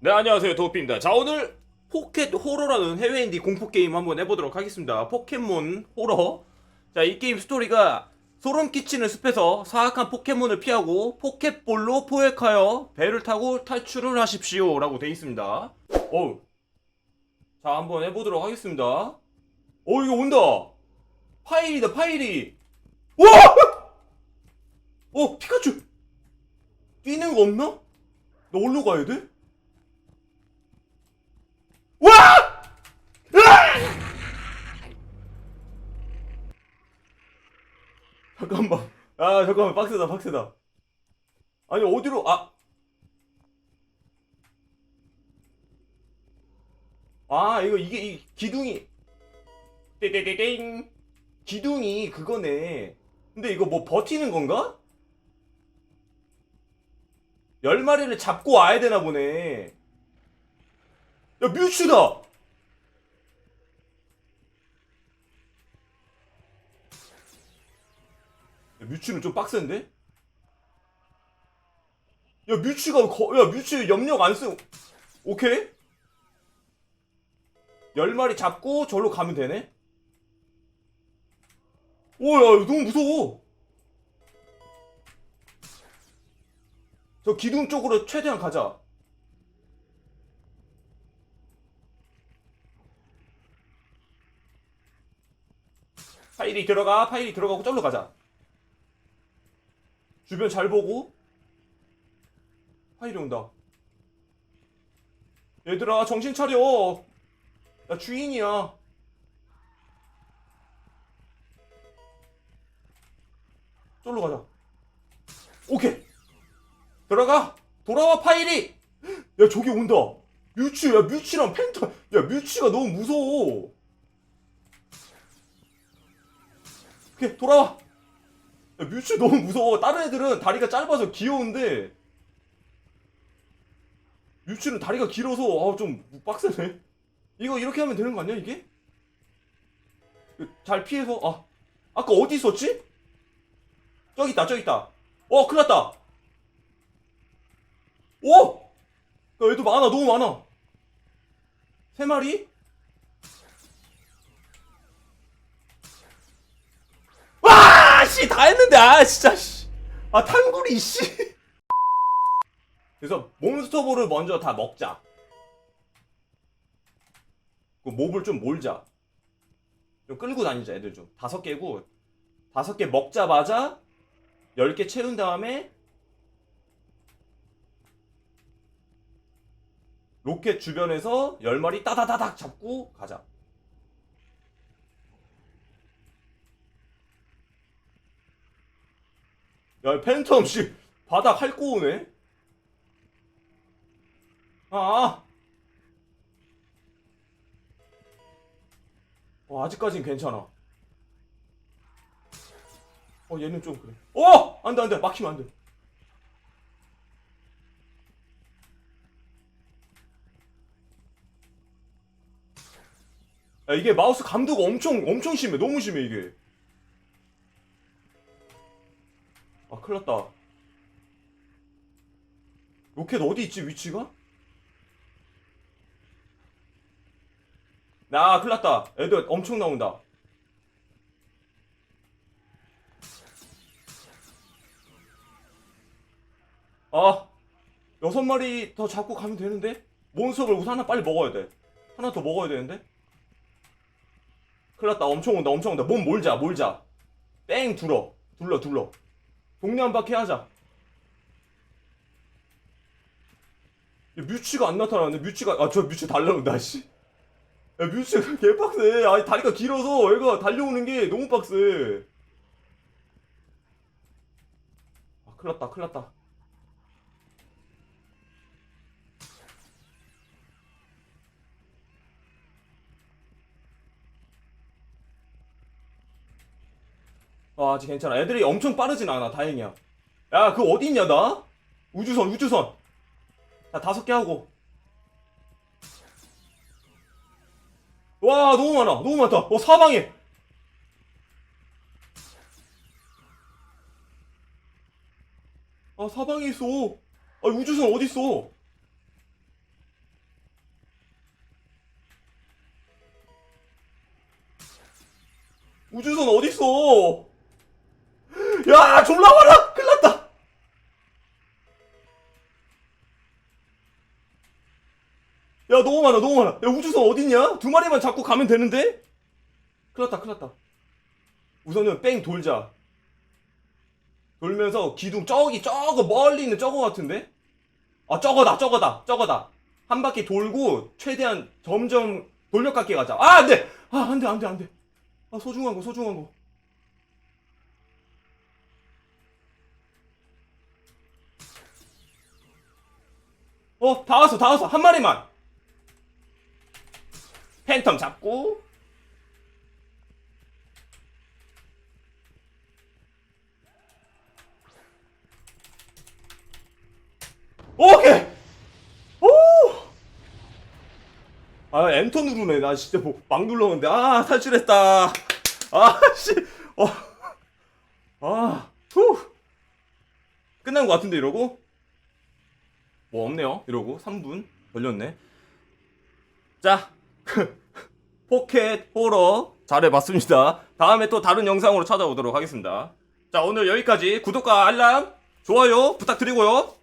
네 안녕하세요. 도피입니다. 자 오늘 포켓 호러라는 해외 인디 공포 게임 한번 해보도록 하겠습니다. 포켓몬 호러. 자 이 게임 스토리가 소름 끼치는 숲에서 사악한 포켓몬을 피하고 포켓볼로 포획하여 배를 타고 탈출을 하십시오 라고 돼 있습니다. 어우. 자 한번 해보도록 하겠습니다. 어 이거 온다. 파일이다 파일이 와! 어 피카츄. 뛰는 거 없나? 나 올라 가야 돼? 와! 잠깐만. 아, 잠깐만. 빡세다, 빡세다. 아니, 어디로, 아. 아, 이거, 이게, 이 기둥이. 떼떼떼땡. 기둥이 그거네. 근데 이거 뭐 버티는 건가? 열 마리를 잡고 와야 되나 보네. 야 뮤츠다! 야, 뮤츠는 좀 빡센데? 야 뮤츠가 거, 야 뮤츠 염력 안 쓰고 오케이? 열 마리 잡고 절로 가면 되네? 오야 너무 무서워 저 기둥 쪽으로 최대한 가자 파일이 들어가 파일이 들어가고 쩔로 가자. 주변 잘 보고 파일이 온다. 얘들아 정신 차려. 나 주인이야. 쫄로 가자. 오케이. 들어가. 돌아와 파일이. 야 저기 온다. 뮤츠 야 뮤츠랑 펜타. 야 뮤츠가 너무 무서워 오케이 돌아와 야, 뮤츠 너무 무서워 다른 애들은 다리가 짧아서 귀여운데 뮤츠는 다리가 길어서 아, 좀 빡세네 이거 이렇게 하면 되는 거 아니야 이게? 잘 피해서 아 아까 어디 있었지? 저기 있다 저기 있다 어 큰일 났다 오! 야 얘도 많아 너무 많아 세 마리? 씨, 다 했는데, 아, 진짜, 씨. 아, 탕구리, 씨. 그래서, 몬스터볼을 먼저 다 먹자. 그 몹을 좀 몰자. 좀 끌고 다니자, 애들 좀. 다섯 개고, 다섯 개 먹자마자, 열 개 채운 다음에, 로켓 주변에서 열 마리 따다다닥 잡고 가자. 야, 팬텀 씨 바닥 핥고 오네. 아. 아. 어, 아직까진 괜찮아. 어, 얘는 좀 그래. 어! 안 돼, 안 돼. 막히면 안 돼. 야, 이게 마우스 감도가 엄청, 엄청 심해. 너무 심해, 이게. 큰일 났다. 로켓 어디 있지, 위치가? 나, 큰일 났다. 애들 엄청 나온다. 아, 여섯 마리 더 잡고 가면 되는데? 몬스터를 우선 하나 빨리 먹어야 돼. 하나 더 먹어야 되는데? 큰일 났다. 엄청 온다, 엄청 온다. 몸 몰자, 몰자. 뺑 둘러. 둘러, 둘러. 동네 한 바퀴 하자. 야, 뮤치가 안 나타나는데 뮤치가 아 저 뮤치 달려온다 씨. 야 뮤치가 개빡세. 아니 다리가 길어서 얘가 달려오는 게 너무 빡세. 아 큰일 났다 큰일 났다. 어, 아직 괜찮아. 애들이 엄청 빠르진 않아. 다행이야. 야, 그 어디 있냐, 나? 우주선, 우주선. 자, 다섯 개 하고. 와, 너무 많아. 너무 많다. 어, 사방에. 아, 사방에 있어. 아, 우주선 어디 있어? 우주선 어디 있어? 야, 졸라 많아! 큰일 났다! 야, 너무 많아, 너무 많아. 야, 우주선 어딨냐? 두 마리만 잡고 가면 되는데? 큰일 났다, 큰일 났다. 우선은 뺑 돌자. 돌면서 기둥 저기, 저거 멀리 있는 저거 같은데? 아, 저거다, 저거다, 저거다. 한 바퀴 돌고 최대한 점점 돌려깎게 가자. 아, 안 돼! 아, 안 돼, 안 돼, 안 돼. 아, 소중한 거, 소중한 거. 어, 다 왔어, 다 왔어. 한 마리만. 팬텀 잡고. 오케이! 오! 아, 엔터 누르네. 나 진짜 뭐, 막 눌렀는데. 아, 탈출했다. 아, 씨. 어. 아, 후. 끝난 것 같은데, 이러고? 뭐 없네요. 이러고 3분 걸렸네. 자, 포켓 호러 잘해봤습니다. 다음에 또 다른 영상으로 찾아오도록 하겠습니다. 자, 오늘 여기까지 구독과 알람, 좋아요 부탁드리고요.